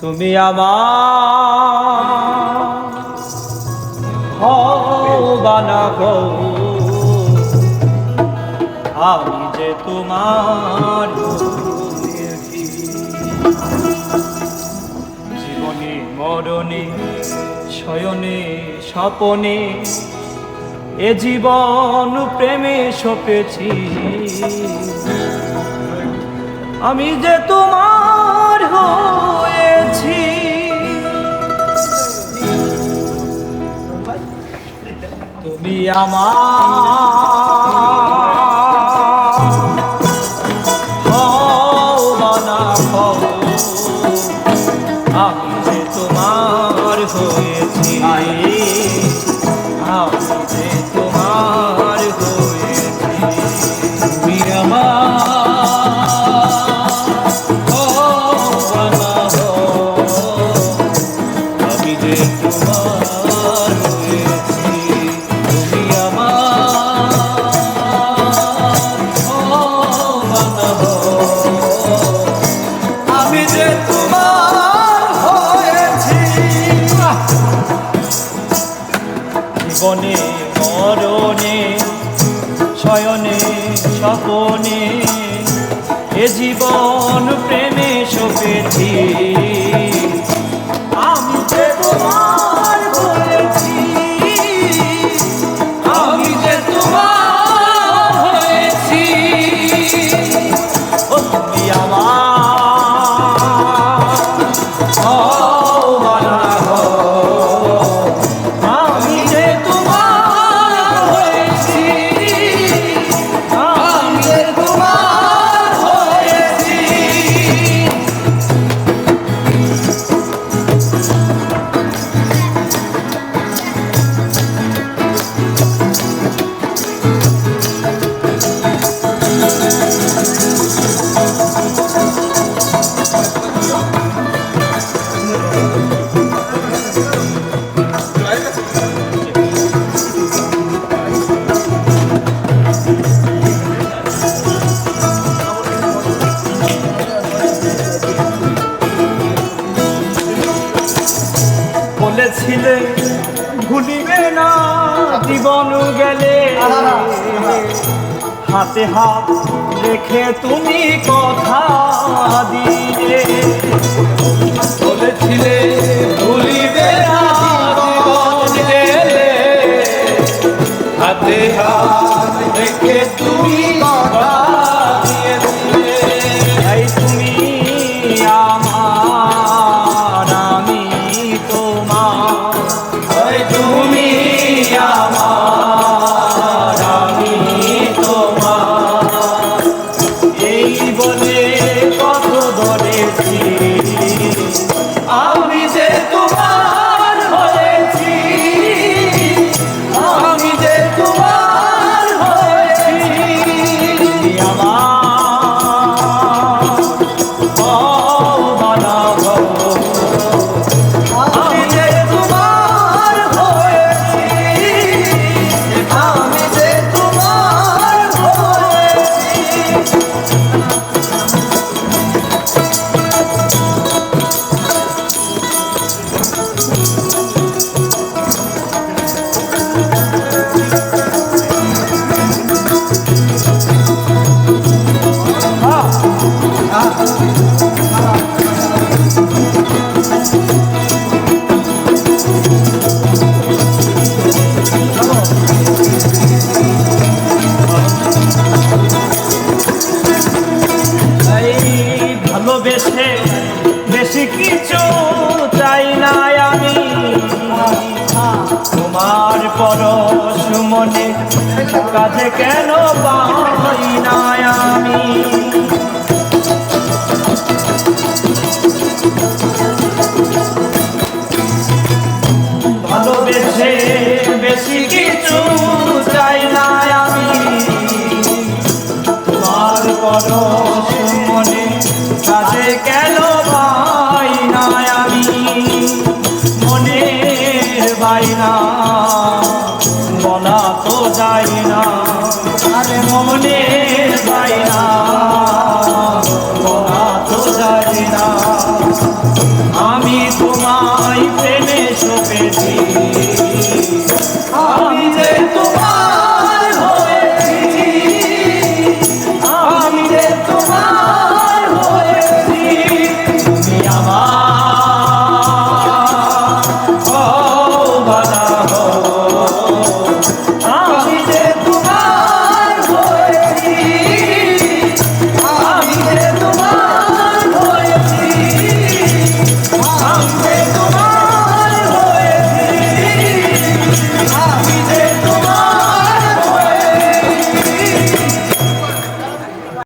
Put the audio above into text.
তুমি আমার আমি যে তোমার জীবনে, মরণে, শয়নে, স্বপনে, এ জীবন প্রেমে সপেছি। আমি যে তোমার হয়েছি তুমি আমার হও না জীবনে মরণে শয়নে স্বপনে এ জীবন প্রেমে সপেছি বলেছিলে, ভুলিবে না, জীবন গেলে। হাতে হাত রেখে তুমি কথা দিয়ে বলেছিলে, ভুলিবে না হাতে হাত রেখে তুমি এই কিছু চাই না আমি। তোমার পরশ মনে কাজে কেন পাই না আমি? যায় না, বলা তো যায় না। আরে মনে যায় না, বলা তো যায় না। আমি তোমায় প্রেমে সপেছি। Ah.